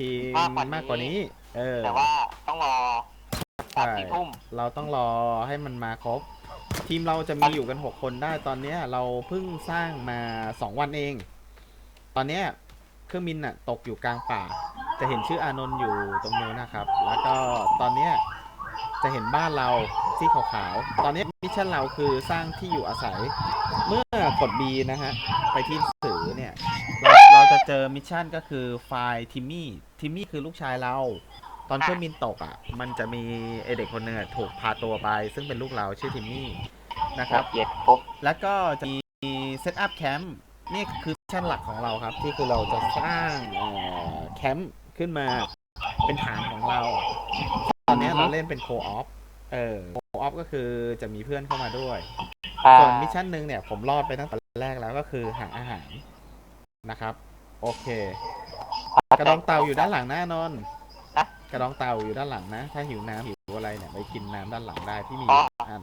ทีมมากกว่านี้ มากกว่านี้ เออแต่ว่าต้องรอสามใช่สี่ทุ่ม เราต้องรอให้มันมาครบ ทีมเราจะมีอยู่กัน6คนได้ตอนเนี้ย เราเพิ่งสร้างมา2วันเอง ตอนเนี้ยเครื่องบินอะตกอยู่กลางป่า จะเห็นชื่ออานนท์อยู่ตรงนู้นนะครับ แล้วก็ตอนเนี้ยจะเห็นบ้านเราที่ขาวๆ ตอนนี้มิชชั่นเราคือสร้างที่อยู่อาศัย เมื่อกด B นะฮะ ไปที่หนังสือเนี่ย เราเรา จะเจอมิชชั่นก็คือไฟล์ทิมมี่ทิมมี่คือลูกชายเรา ตอนเครื่องบินตกอะ มันจะมีไอเด็กคนหนึ่งอะถูกพาตัวไป ซึ่งเป็นลูกเราชื่อทิมมี่นะครับ เย็ดปุ๊บแล้วก็จะมีเซตอัพแคมป์นี่คือมิชชั่นหลักของเราครับ ที่คือเราจะสร้างเอ่อแคมป์ขึ้นมาเป็นฐานของเรา ตอนเนี้ยเราเล่นเป็นโคออฟเออโคออฟก็คือจะมีเพื่อนเข้ามาด้วย อ่าส่วนมิชชั่นหนึ่งเนี่ยผมรอดไปตั้งแต่แรกแล้วก็คือหาอาหารนะครับ โอเค กระดองเต่าอยู่ด้านหลังนะนนท์นะกระดองเต่าอยู่ด้านหลังนะ ถ้าหิวน้ำหิวอะไรเนี่ยไปกินน้ำด้านหลังได้ที่มีอ๋ออัน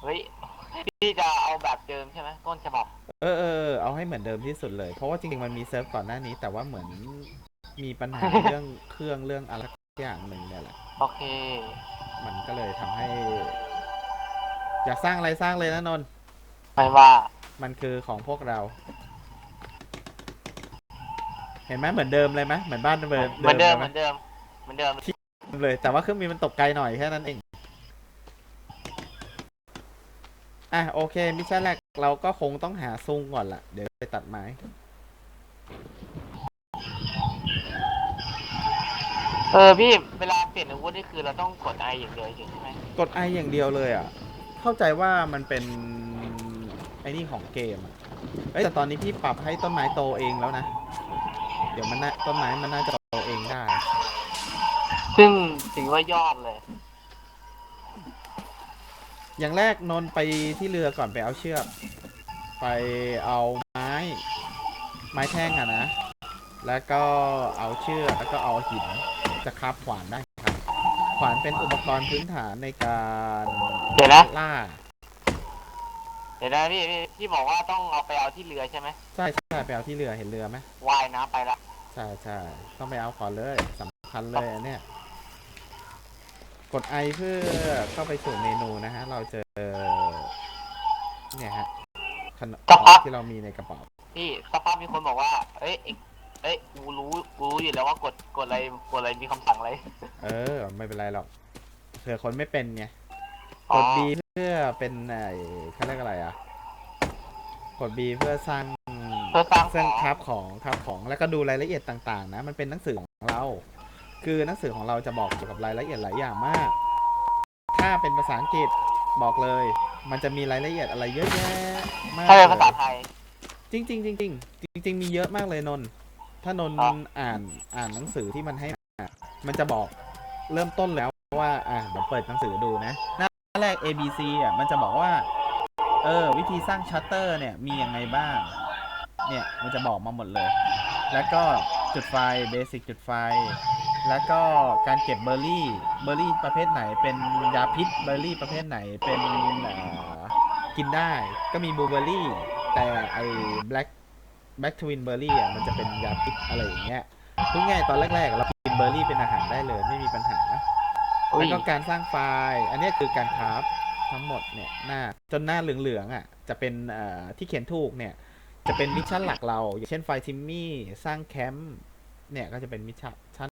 เฮ้ยพี่จะเอาแบบเดิมใช่ไหมต้นฉบับเออเออเออเอาให้เหมือนเดิมที่สุดเลย เพราะว่าจริงๆมันมีเซิร์ฟก่อนหน้านี้ แต่ว่าเหมือนมีปัญหาเรื่องเครื่องเรื่องอะไรสักอย่างหนึ่งเนี่ยแหละโอเค มันก็เลยทำให้ อยากสร้างอะไรสร้างเลยนะนนท์ไม่ว่า มันคือของพวกเรา เห็นไหมเหมือนเดิมเลยไหมเหมือนบ้านเดิมเหมือนเดิมลยเหไหมือนเดิมเหมือนเดิมเลย แต่ว่าเครื่องบินมันตกไกลหน่อยแค่นั้นเองอะโอเคมิชชั่นแรกเราก็คงต้องหาซุงก่อนละเดี๋ยวไปตัดไม้เออพี่เวลาเปลี่ยนอาวุธนี่คือเราต้องกดไออย่างเดียวใช่ไหมกดไออย่างเดียวเลยอะ เข้าใจว่ามันเป็นไอ้นี่ของเกมอะเอ้ยแต่ตอนนี้พี่ปรับให้ต้นไม้โตเองแล้วนะเดี๋ยวมันน่าต้นไม้มันน่าจะโตเองได้ ซึ่งถือว่ายอดเลย อย่างแรกนนท์ไปที่เรือก่อนไปเอาเชือก ไปเอาไม้ ไม้แท่งอะนะ แล้วก็เอาเชือกแล้วก็เอาหินจะคราบขวานได้ครับ ขวานเป็นอุปกรณ์พื้นฐานในการเดี๋ยวนะ ล่า เดี๋ยวนะพี่พี่พี่บอกว่าต้องเอาไปเอาที่เรือใช่ไหมใช่ใช่ไปเอาที่เรือเห็นเรือไหมว่ายน้ำไปละ ใช่ใช่ต้องไปเอาก่อนเลยสำคัญเลยอันเนี้ยกดไอเพื่อเข้าไปสู่เมนูนะฮะ เราเจอ เนี่ยฮะขนมที่เรามีในกระเป๋าพี่สักพักมีคนบอกว่า เอ้ยเอ็กเอ้ยกูรู้กูรู้อยู่แล้วว่ากดกดอะไรกดอะไรมีคำสั่งอะไร เออ ไม่เป็นไรหรอกเผื่อคนไม่เป็นไงอ๋กอด B เพื่อเป็นไอ้เขาเรียกอะไรอะ กด B เพื่อสร้าง เพื่อสร้างสร้างของครับของครับของแล้วก็ดูรายละเอียดต่างๆ นะ มันเป็นหนังสือของเรา คือหนังสือของเราจะบอกเกี่ยวกับรายละเอียดหลายอย่างมาก ถ้าเป็นภาษาอังกฤษบอกเลย มันจะมีรายละเอียดอะไรเยอะแยะมากถ้าเป็นภาษาเลยไทยจริงๆจริงๆจริง ๆ มีเยอะมากเลยนนท์ถ้านนท์อ๋ออ่านอ่านหนังสือที่มันให้มามันจะบอกเริ่มต้นแล้วว่าอะเดี๋ยวเปิดหนังสือดูนะหน้าแรก A B C อะมันจะบอกว่า เออวิธีสร้างชัตเตอร์เนี่ยมียังไงบ้าง เนี่ยมันจะบอกมาหมดเลย แล้วก็จุดไฟเบสิกจุดไฟ แล้วก็การเก็บเบอร์รี่ เบอร์รี่ประเภทไหน เป็นยาพิษ เบอร์รี่ประเภทไหน เป็นเอ่อกินได้ ก็มีบลูเบอร์รี่ แต่ไอ้แบล็กแบล็กทวินเบอร์รี่อะมันจะเป็นยาพิษอะไรอย่างเงี้ยพูดง่ายๆตอนแรกๆเรากินเบอร์รี่เป็นอาหารได้เลยไม่มีปัญหาอุ้แล้ยวก็การสร้างไฟล์ อันเนี้ยคือการคราฟทั้งหมดเนี่ยหน้าจนหน้าเหลืองๆอะจะเป็นเอ่อที่เขียนถูกเนี่ย จะเป็นมิชชั่นหลักเราอย่างเช่นไฟทิมมี่ สร้างแคมป์เนี่ยก็จะเป็นมิชชั่น